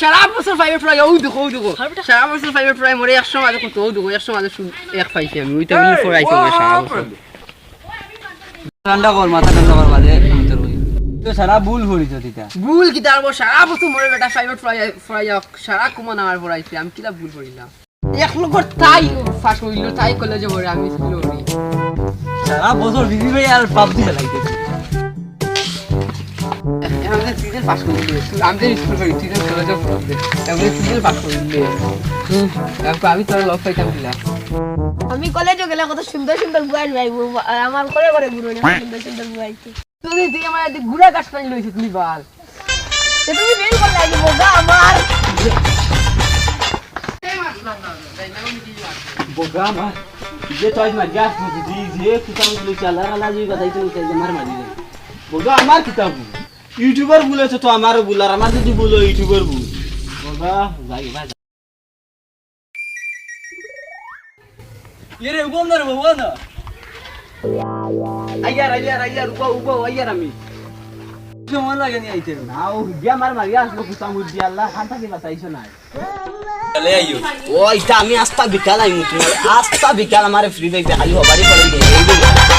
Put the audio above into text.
সারা সারা ভুল কি তার সারা বছর মরে বেটা ফাইভের প্রায় প্রায় সারা আমি কিলা ভুল করিলাম? এক লগর তাই ফাঁস হইল তাই কলেজে পড়ে আমি স্কুলে পড়ি সারা বছর দিদি ভাই আর বাপ দিয়ে লাগাইতেছি আমাদের সিজন পাস করে দিলে আমাদের স্কুল করি সিজন কলেজে পড়বে আমাদের সিজন পাস করে দিলে তারপর আমি তোর লক পাইতাম কিলা আমি কলেজে গেলে কত সুন্দর সুন্দর বুয়াই ভাইবো আমার করে করে বুড়ো সুন্দর সুন্দর বুয়াইছে তুই তুই আমার ঘুরা গাছ পানি লইছিস তুই বাল। তুমি বের করে লাগি আমার গ্যাস মুজি দি যে কিতাবগুলো চালা আলা জি কথাই তো চাই মার মারি দে বোগা আমার কিতাব ইউটিউবার বলেছে তো আমার ভুল আর আমার যদি ভুল ইউটিউবার ভুল বোগা যাই ভাই এরে উবম না রে বাবা না আইয়ার আইয়ার আইয়ার উবা উবা আইয়ার আমি কেমন লাগে নি আইতে না। ও গিয়া মার মারি আসলো কুতাম উদ্দি আল্লাহ খান্তা কি বাঁচাইছো না চলে আইও। ও এটা আমি আস্তা বিকাল আইমু তুমি আস্তা বিকাল আমার ফ্রি দেখতে হবারই করে এই